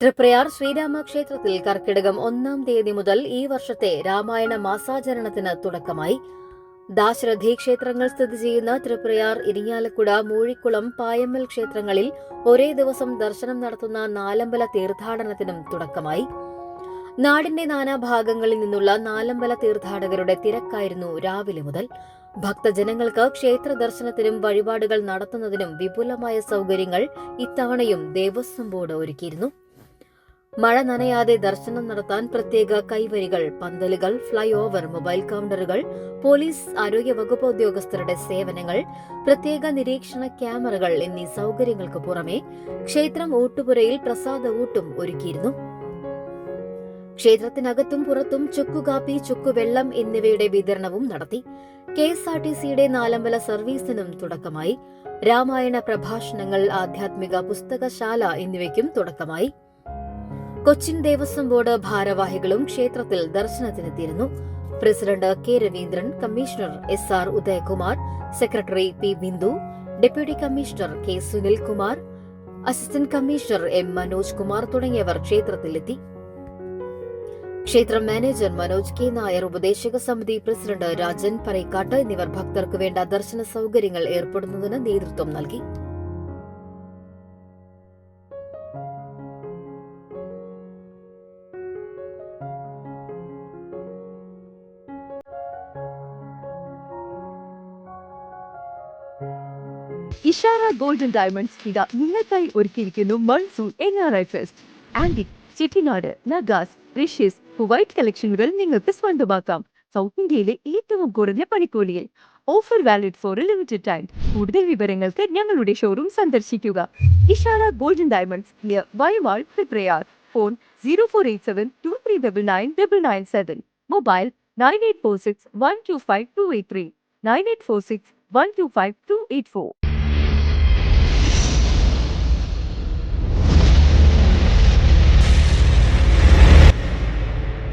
തൃപ്രയാർ ശ്രീരാമക്ഷേത്രത്തിൽ കർക്കിടകം ഒന്നാം തീയതി മുതൽ ഈ വർഷത്തെ രാമായണ മാസാചരണത്തിന് തുടക്കമായി. ദാശരഥി ക്ഷേത്രങ്ങൾ സ്ഥിതി ചെയ്യുന്ന തൃപ്രയാർ ഇരിങ്ങാലക്കുട മൂഴിക്കുളം പായമ്മൽ ക്ഷേത്രങ്ങളിൽ ഒരേ ദിവസം ദർശനം നടത്തുന്ന നാലമ്പല തീർത്ഥാടനത്തിനും തുടക്കമായി. നാടിന്റെ നാനാഭാഗങ്ങളിൽ നിന്നുള്ള നാലമ്പല തീർത്ഥാടകരുടെ തിരക്കായിരുന്നു രാവിലെ മുതൽ. ഭക്തജനങ്ങൾക്ക് ക്ഷേത്ര ദർശനത്തിനും വഴിപാടുകൾ നടത്തുന്നതിനും വിപുലമായ സൗകര്യങ്ങൾ ഇത്തവണയും ദേവസ്വം ബോർഡ് ഒരുക്കിയിരുന്നു. മഴ നനയാതെ ദർശനം നടത്താൻ പ്രത്യേക കൈവരികൾ പന്തലുകൾ ഫ്ളൈ ഓവർ മൊബൈൽ കൗണ്ടറുകൾ പോലീസ് ആരോഗ്യ വകുപ്പ് ഉദ്യോഗസ്ഥരുടെ സേവനങ്ങൾ പ്രത്യേക നിരീക്ഷണ ക്യാമറകൾ എന്നീ സൗകര്യങ്ങൾക്ക് പുറമെ ക്ഷേത്രം ഊട്ടുപുരയിൽ പ്രസാദ ഊട്ടും ഒരുക്കിയിരുന്നു. ക്ഷേത്രത്തിനകത്തും പുറത്തും ചുക്കുകാപ്പി ചുക്കുവെള്ളം എന്നിവയുടെ വിതരണവും നടത്തി. കെ എസ് ആർ ടി സിയുടെ നാലമ്പല സർവീസിനും തുടക്കമായി. രാമായണ പ്രഭാഷണങ്ങൾ ആധ്യാത്മിക പുസ്തകശാല എന്നിവയ്ക്കും തുടക്കമായി. കൊച്ചിൻ ദേവസ്വം ബോർഡ് ഭാരവാഹികളും ക്ഷേത്രത്തിൽ ദർശനത്തിനെത്തിയിരുന്നു. President K Raveendran commissioner S R Udayakumar secretary P Bindu deputy commissioner K Sunilkumar assistant commissioner M Manoj Kumar തുടങ്ങിയവർ ക്ഷേത്രത്തിലെത്തി. ക്ഷേത്രം മാനേജർ മനോജ് കെ നായർ ഉപദേശക സമിതി പ്രസിഡന്റ് രാജൻ പറയ്ക്കാട്ട് എന്നിവർ ഭക്തർക്ക് വേണ്ട ദർശന സൗകര്യങ്ങൾ ഏർപ്പെടുന്നതിന് നേതൃത്വം നൽകി. ഇഷാര ഗോൾഡൻ ഡയമണ്ട്സ് ഇതാ നിങ്ങൾക്കായി ഒരുക്കിയിരിക്കുന്നു monsoon N R I fest antique Chettinad Nagas precious white കളക്ഷനുകൾ നിങ്ങൾക്ക് സ്വന്തമാക്കാം. സൗത്ത് ഇന്ത്യയിലെ ഏറ്റവും കുറഞ്ഞ പണിക്കൂലിയിൽ. Offer valid for limited time കൂടുതൽ വിവരങ്ങൾക്ക് ഞങ്ങളുടെ ഷോറൂം സന്ദർശിക്കുക. Ishara golden diamonds near വൈവാൾ Triprayar phone zero four eight seven two three double nine double nine seven mobile nine eight four six one two five two eight three nine eight four six one two five two eight four